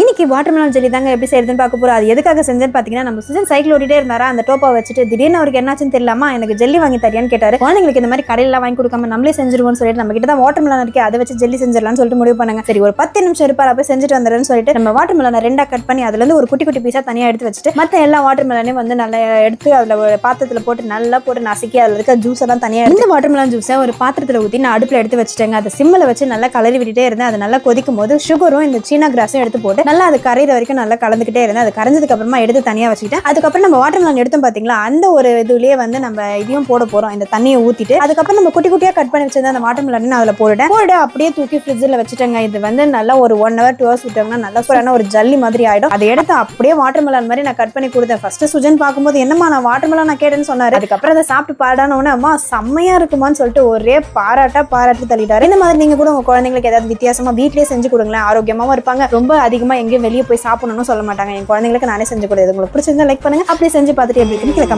இன்னைக்கு watermelon jelly தாங்க எப்படி செய்யறதுன்னு பார்க்க போறோம். அது எதுக்காக செஞ்சேன்னு பாத்தீங்கன்னா நம்ம சுஜன் சைக்கிள் ஓடிட்டே இருந்தாரா அந்த டோப்பா வச்சுட்டு திடீர்னு அவருக்கு என்னாச்சுன்னு தெரியலாமா எனக்கு ஜெல்லி வாங்கி தரியான்னு கேட்டாரு. குழந்தைங்களுக்கு இந்த மாதிரி கடையில வாங்கி கொடுக்காம நம்மளே செஞ்சிருவோம்னு சொல்லிட்டு நம்ம கிட்ட தான் வாட்டர்மெலன் இருக்கே அதை வச்சு ஜெல்லி செஞ்சிடலாம்னு சொல்லிட்டு முடிவு பண்ணாங்க. சரி ஒரு பத்து நிமிஷம் இருப்பார் அப்ப செஞ்சுட்டு வந்துடுறேன்னு சொல்லிட்டு நம்ம வாட்டர்மெலனை ரெண்டா கட் பண்ணி அதுல இருந்து ஒரு குட்டி குட்டி பீஸா தனியா எடுத்து வச்சுட்டு மத்த எல்லா வாட்டர்மெலனையும் வந்து நல்லா எடுத்து அதுல ஒரு பாத்திரத்துல போட்டு நல்லா போட்டு நசுக்கி அதுல இருக்க ஜூஸ் எல்லாம் தனியா இந்த வாட்டர்மெலன் ஜூஸை ஒரு பாத்திரத்துல ஊத்தி நான் அடுப்புல எடுத்து வச்சுட்டேங்க. அதை சிம்மில் வச்சு நல்லா கலரி விட்டுட்டே இருந்தேன். அது நல்லா கொதிக்கும் போது சுகரும் இந்த சீனா கிராஸும் எடுத்து போட்டு நல்லா அது கரையிற வரைக்கும் நல்லா கலந்துக்கிட்டே இருந்தேன் அது கரைஞ்சதுக்கு அப்புறமா எடுத்து தனியாக வச்சுக்கிட்டேன். அதுக்கப்புறம் நம்ம வாட்டர் மெலன் எடுத்தோம் பார்த்தீங்களா அந்த ஒரு இதுலேயே வந்து நம்ம இதையும் போட போகிறோம் இந்த தண்ணியை ஊற்றிட்டு அதுக்கப்புறம் நம்ம குட்டி குட்டியாக கட் பண்ணி வச்சிருந்த அந்த வாட்டர் மெலன் அதில் போட்டுட்டேன். போட்டு அப்படியே தூக்கி ஃப்ரிட்ஜில் வச்சுட்டேங்க. இது வந்து நல்லா ஒரு ஒன் ஹவர் டூ ஹவர்ஸ் விட்டோம்னா நல்லா சூப்பரான ஒரு ஜல்லி மாதிரி ஆகிடும் அதை எடுத்து அப்படியே வாட்டர் மெலன் மாதிரி நான் கட் பண்ணி கொடுத்தேன். ஃபர்ஸ்ட் சுஜன் பார்க்கும்போது என்னம்மா நான் வாட்டர் மெலன் நான் கேட்டேன்னு சொன்னார். அதுக்கப்புறம் அதை சாப்பிட்டு பாடானோன்னு அம்மா செம்மையா இருக்குமான்னு சொல்லிட்டு ஒரே பாராட்டா பாராட்டி தள்ளிட்டாரு. இந்த மாதிரி நீங்க கூட உங்க குழந்தைங்களுக்கு ஏதாவது வித்தியாசமா வீட்லயே செஞ்சு கொடுங்களேன். ஆரோக்கியமாவும் இருப்பாங்க. ரொம்ப அதிகமா எங்கேயும் வெளியே போய் சாப்பிடணும்னு சொல்ல மாட்டாங்க. என் குழந்தைங்களுக்கு நானே செஞ்சு கொடுத்து உங்களுக்கு பிடிச்சிருந்தா லைக் பண்ணுங்க. அப்படி செஞ்சு பார்த்துட்டு எப்படி இருக்குன்னு கமெண்ட்